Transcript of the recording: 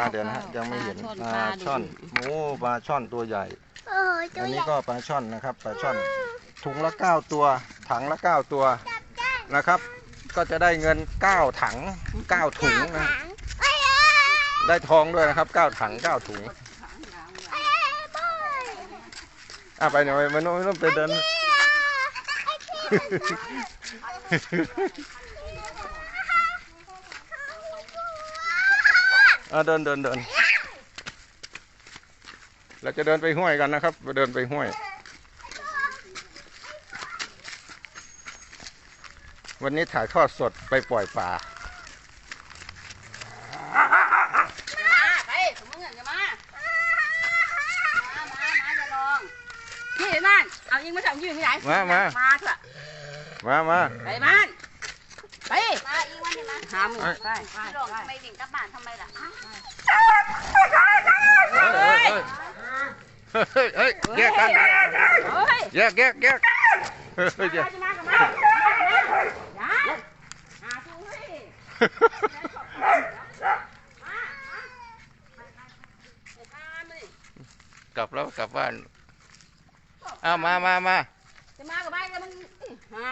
ปลาเดี๋ยวนะฮะยังไม่เห็นปปลาลาช่ช่ออนนโอ้ปลาช่อนตัวใหญ่ เออตัอัวนใหนี้ญ่ก็ปลาช่อนนะครับปลาช่อนถุงละเก้าตัว ถังละเก้าตัวนะครับ ก็จะได้เงินเก้าถังเก้าถุงนะถังเอ้ยเอ้ยได้ทองด้วยนะครับเก้าถังเก้าถุงเอ้ยเอ้ยบอยอะไปหน่อยมันต้องมันต้องไปเดิน ไอ้ขี้มันตา ยอะเดินเดินเดินเราจะเดินไปห้วยกันนะครับเดินไปห้วย วันนี้ถ่ายทอดสดไปปล่อยป่ามาไปสมมติเงินจะมามามามาจะลองนี่ไอ้บ้านเอายิงมาจับยิงที่ไหนมามามาเถอะมามาไปบ้านไปมาอีกวันหนึงมาหาหมูไปไปหลงทำไมวิ่งกลับบ้านทำไมล่ะอ้าว เฮ้ย เฮ้ยเฮ้ยเฮ้ยแยกกันเฮ้ยแยกแยกแยกเฮ้ยแยกจะมากับมาอย่าหาชูให้ไอ้ตาไม่กลับแล้วกลับบ้าน เอามามามาจะมากับไปแล้วมันหา